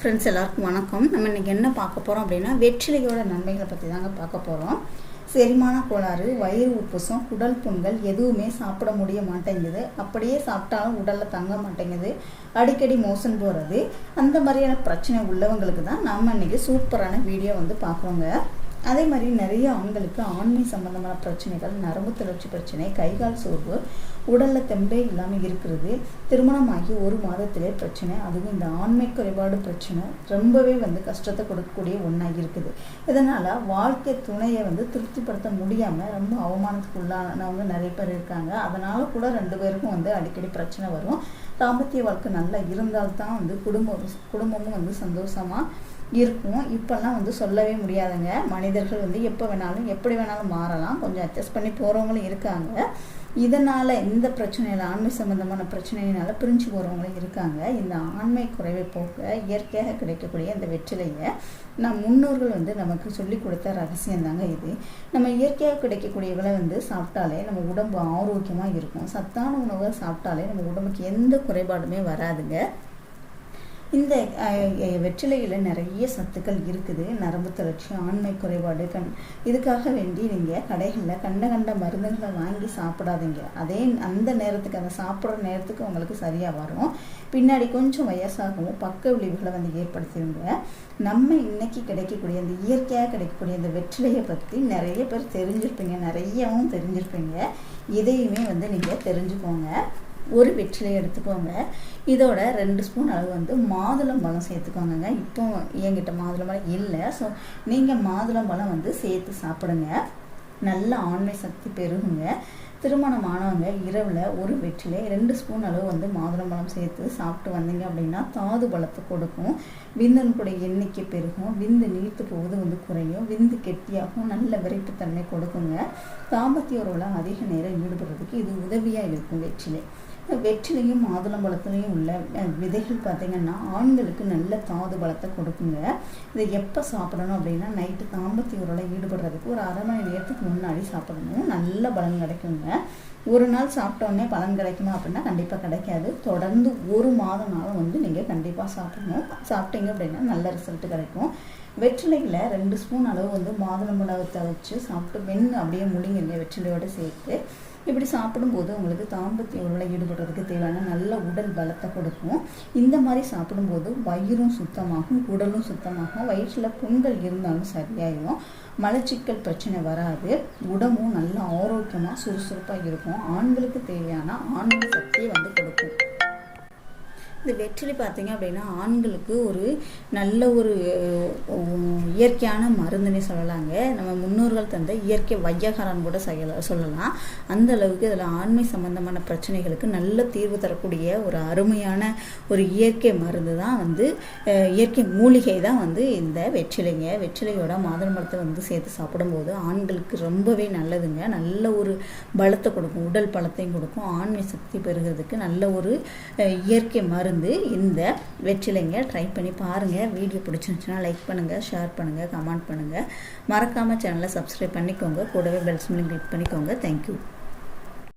Friends எல்லாருக்கும் வணக்கம். நம்ம இன்றைக்கி என்ன பார்க்க போகிறோம் அப்படின்னா வெற்றிலையோட நன்மைகளை பற்றி தாங்க பார்க்க போகிறோம் செரிமான கோளாறு வயிறு உப்புசம் குடல் புண்கள் எதுவுமே சாப்பிட முடிய மாட்டேங்குது. அப்படியே சாப்பிட்டாலும் உடலில் தங்க மாட்டேங்குது. அடிக்கடி மோசன் போகிறது அந்த மாதிரியான பிரச்சனை உள்ளவங்களுக்கு தான் நம்ம இன்றைக்கி சூப்பரான வீடியோ வந்து பார்க்குறோங்க. அதே மாதிரி நிறைய ஆண்களுக்கு ஆண்மை சம்பந்தமான பிரச்சனைகள் நரம்பு தளர்ச்சி பிரச்சனை கைகால் சோர்வு உடலில் தெம்பே இல்லாமல் இருக்கிறது திருமணமாகி ஒரு மாதத்திலே பிரச்சனை அதுவும் இந்த ஆண்மை குறைபாடு பிரச்சனை ரொம்பவே வந்து கஷ்டத்தை கொடுக்கக்கூடிய ஒன்றாக இருக்குது. இதனால் வாழ்க்கை துணையை வந்து திருப்திப்படுத்த முடியாமல் ரொம்ப அவமானத்துக்கு உள்ளானவங்க நிறைய பேர் இருக்காங்க. அதனால் கூட ரெண்டு பேருக்கும் வந்து அடிக்கடி பிரச்சனை வரும். தாம்பத்திய வாழ்க்கை நல்லா இருந்தால்தான் வந்து குடும்பம் குடும்பமும் வந்து சந்தோஷமாக இருக்கும். இப்போல்லாம் வந்து சொல்லவே முடியாதுங்க. மனிதர்கள் வந்து எப்போ வேணாலும் எப்படி வேணாலும் மாறலாம். கொஞ்சம் அட்ஜஸ்ட் பண்ணி போகிறவங்களும் இருக்காங்க. இதனால் இந்த பிரச்சனையில் ஆண்மை சம்மந்தமான பிரச்சனையினால் பிரிஞ்சு போகிறவங்களும் இருக்காங்க. இந்த ஆண்மை குறைவை போக்க இயற்கையாக கிடைக்கக்கூடிய இந்த வெற்றிலையை நம் முன்னோர்கள் வந்து நமக்கு சொல்லி கொடுத்த ரகசியம் தாங்க இது. நம்ம இயற்கையாக கிடைக்கக்கூடியவளை வந்து சாப்பிட்டாலே நம்ம உடம்பு ஆரோக்கியமாக இருக்கும். சத்தான உணவை சாப்பிட்டாலே நம்ம உடம்புக்கு எந்த குறைபாடுமே வராதுங்க. இந்த வெற்றிலையில் நிறைய சத்துக்கள் இருக்குது. நரம்பு தளர்ச்சி ஆண்மை குறைபாடு கண் இதுக்காக வேண்டி நீங்கள் கடைகளில் கண்ட கண்ட மருந்துகளை வாங்கி சாப்பிடாதீங்க. அதே அந்த நேரத்துக்கு அந்த சாப்பிட்ற நேரத்துக்கு உங்களுக்கு சரியாக வரும். பின்னாடி கொஞ்சம் வயசாகவும் பக்க விளைவுகளை வந்து ஏற்படுத்திடுங்க. நம்ம இன்னைக்கு கிடைக்கக்கூடிய அந்த இயற்கையாக கிடைக்கக்கூடிய அந்த வெற்றிலையை பற்றி நிறைய பேர் தெரிஞ்சிருப்பீங்க. நிறையவும் தெரிஞ்சிருப்பீங்க. இதையுமே வந்து நீங்கள் தெரிஞ்சுக்கோங்க. ஒரு வெற்றிலை எடுத்துக்கோங்க. இதோட ரெண்டு ஸ்பூன் அளவு வந்து மாதுளம்பழம் சேர்த்துக்கோங்க இப்போ என்கிட்ட மாதுளம்பழம் இல்லை. ஸோ நீங்கள் மாதுளம்பழம் வந்து சேர்த்து சாப்பிடுங்க. நல்ல ஆண்மை சக்தி பெருகுங்க. திருமணம் ஆனவங்க இரவில் ஒரு வெற்றிலை ரெண்டு ஸ்பூன் அளவு வந்து மாதுளம்பழம் சேர்த்து சாப்பிட்டு வந்தீங்க அப்படின்னா தாது பலத்தை கொடுக்கும். விந்தனுக்குடைய எண்ணிக்கை பெருகும். விந்து நீர்த்து போவது வந்து குறையும். விந்து கெட்டியாகும். நல்ல விரைப்புத்தன்மை கொடுக்குங்க. தாம்பத்திய உறவில் அதிக நேரம் ஈடுபடுறதுக்கு இது உதவியாக இருக்கும் வெற்றிலை. வெற்றிலையும் மாதுளம்பழத்துலையும் உள்ள விதைகள் பார்த்திங்கன்னா ஆண்களுக்கு நல்ல தாது பலத்தை கொடுக்குங்க. இதை எப்போ சாப்பிடணும் அப்படின்னா நைட்டு தாம்பத்தி உறவில் ஈடுபடுறதுக்கு ஒரு அரை மணி நேரத்துக்கு முன்னாடி சாப்பிடணும். நல்ல பலன் கிடைக்குங்க. ஒரு நாள் சாப்பிட்டோடனே பலன் கிடைக்குமா அப்படின்னா கண்டிப்பாக கிடைக்காது. தொடர்ந்து ஒரு மாதம்னாலும் வந்து நீங்கள் கண்டிப்பாக சாப்பிடணும். சாப்பிட்டீங்க அப்படின்னா நல்ல ரிசல்ட் கிடைக்கும். வெற்றிலையில் ரெண்டு ஸ்பூன் அளவு வந்து மாதுளம்பழத்தை வச்சு சாப்பிட்டு வெண் அப்படியே முடிங்க வெற்றிலையோடு சேர்த்து இப்படி சாப்பிடும்போது உங்களுக்கு தாம்பத்திய உறவில் ஈடுபடுறதுக்கு தேவையான நல்ல உடல் பலத்தை கொடுக்கும். இந்த மாதிரி சாப்பிடும்போது வயிறும் சுத்தமாகும் உடலும் சுத்தமாகும். வயிற்றில் புண்கள் இருந்தாலும் சரியாயிடும் மலச்சிக்கல் பிரச்சனை வராது. உடம்பும் நல்ல ஆரோக்கியமாக சுறுசுறுப்பாக இருக்கும். ஆண்களுக்கு தேவையான ஆண்கள் சக்தியை வந்து கொடுக்கும். இந்த வெற்றிலை பார்த்தீங்க அப்படின்னா ஆண்களுக்கு ஒரு நல்ல ஒரு இயற்கையான மருந்துன்னே சொல்லலாங்க. நம்ம முன்னோர்கள் தந்த இயற்கை வையகாரன் கூட செய்யல சொல்லலாம். அந்த அளவுக்கு இதில் ஆண்மை சம்பந்தமான பிரச்சனைகளுக்கு நல்ல தீர்வு தரக்கூடிய ஒரு அருமையான ஒரு இயற்கை மருந்து தான் வந்து இயற்கை மூலிகை தான் வந்து இந்த வெற்றிலைங்க. வெற்றிலையோட மாதுளை மரத்தை வந்து சேர்த்து சாப்பிடும்போது ஆண்களுக்கு ரொம்பவே நல்லதுங்க. நல்ல ஒரு பலத்தை கொடுக்கும் உடல் பலத்தையும் கொடுக்கும். ஆண்மை சக்தி பெறுகிறதுக்கு நல்ல ஒரு இயற்கை மருந்து இந்த வெற்றிலைங்க ட்ரை பண்ணி பாருங்கள் வீடியோ பிடிச்சிருந்துச்சுன்னா லைக் பண்ணுங்கள் ஷேர் பண்ணுங்கள் கமெண்ட் பண்ணுங்கள் மறக்காமல் சேனலை சப்ஸ்கிரைப் பண்ணிக்கோங்க. கூடவே பெல்ஸ் மில்லிங் கிளிக் பண்ணிக்கோங்க. Thank you